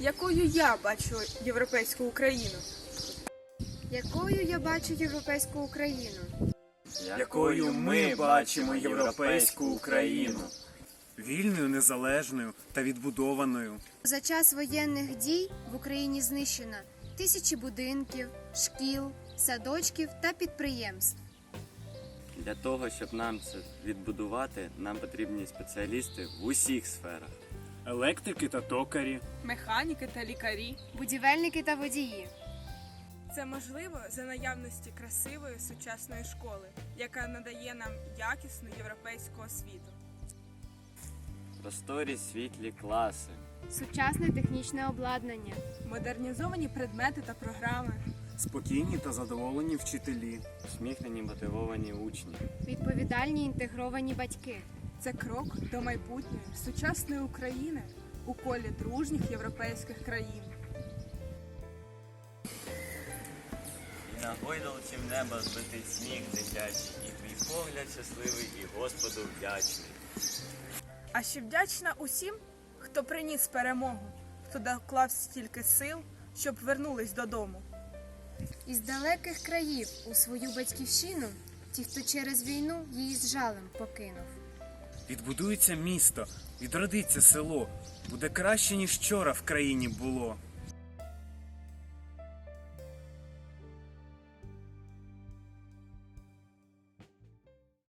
якою я бачу європейську Україну. Якою я бачу європейську Україну? якою ми бачимо європейську Україну. Вільною, незалежною та відбудованою. За час воєнних дій в Україні знищено тисячі будинків, шкіл, садочків та підприємств. Для того, щоб нам це відбудувати, нам потрібні спеціалісти в усіх сферах. Електрики та токарі, Механіки та лікарі. Будівельники та водії. Це можливо за наявності красивої сучасної школи, яка надає нам якісну європейську освіту. Просторі світлі класи, Сучасне технічне обладнання. Модернізовані предмети та програми. спокійні та задоволені вчителі. усміхнені мотивовані учні. Відповідальні інтегровані батьки. Це крок до майбутньої сучасної України у колі дружніх європейських країн. І на гойдалці в небо збитий сміх дитячий, і твій погляд щасливий, і Господу вдячний. А ще вдячна усім, хто приніс перемогу, хто доклав стільки сил, щоб вернулись додому. Із далеких країв у свою батьківщину ті, хто через війну її з жалем покинув. Відбудується місто, відродиться село. Буде краще, ніж вчора в країні було.